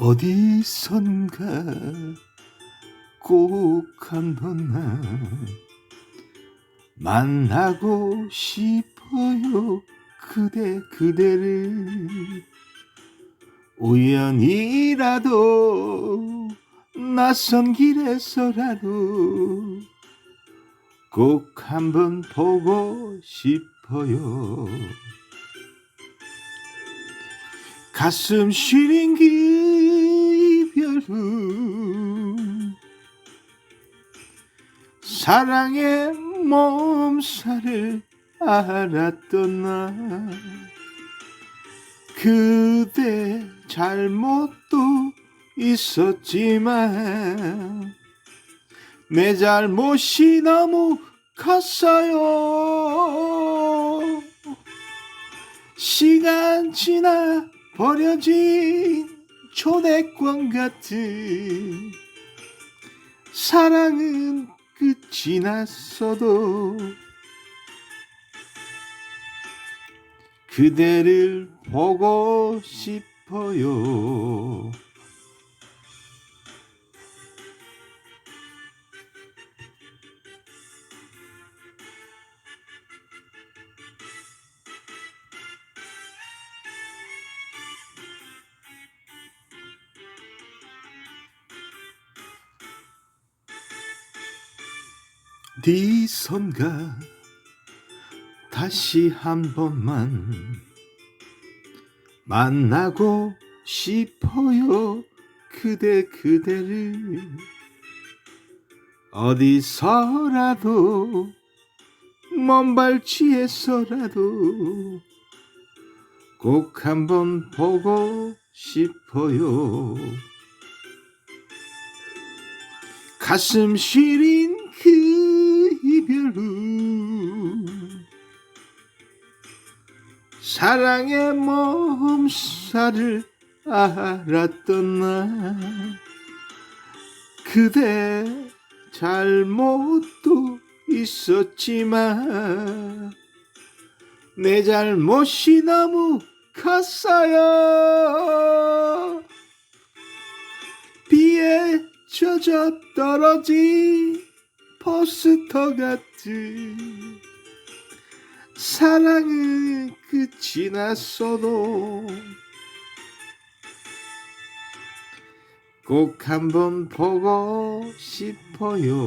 어디선가 꼭 한번 난 만나고 싶어요. 그대 그대를. 우연이라도 낯선 길에서라도 꼭 한번 보고 싶어요. 가슴 시린 그 사랑의 몸살을 알았던 나 그대 잘못도 있었지만 내 잘못이 너무 컸어요. 시간 지나 버려진 초대권 같은 사랑은 끝이 났어도 그대를 보고 싶어요. 네 손가 다시 한 번만 만나고 싶어요. 그대 그대를 어디서라도 먼 발치에서라도 꼭 한번 보고 싶어요. 가슴 시린 그 후 사랑의 몸살을 알았던 나 그대 잘못도 있었지만 내 잘못이 너무 컸어요. 비에 젖어 떨어진 포스터 같은 사랑은 끝이 났어도 꼭 한번 보고 싶어요.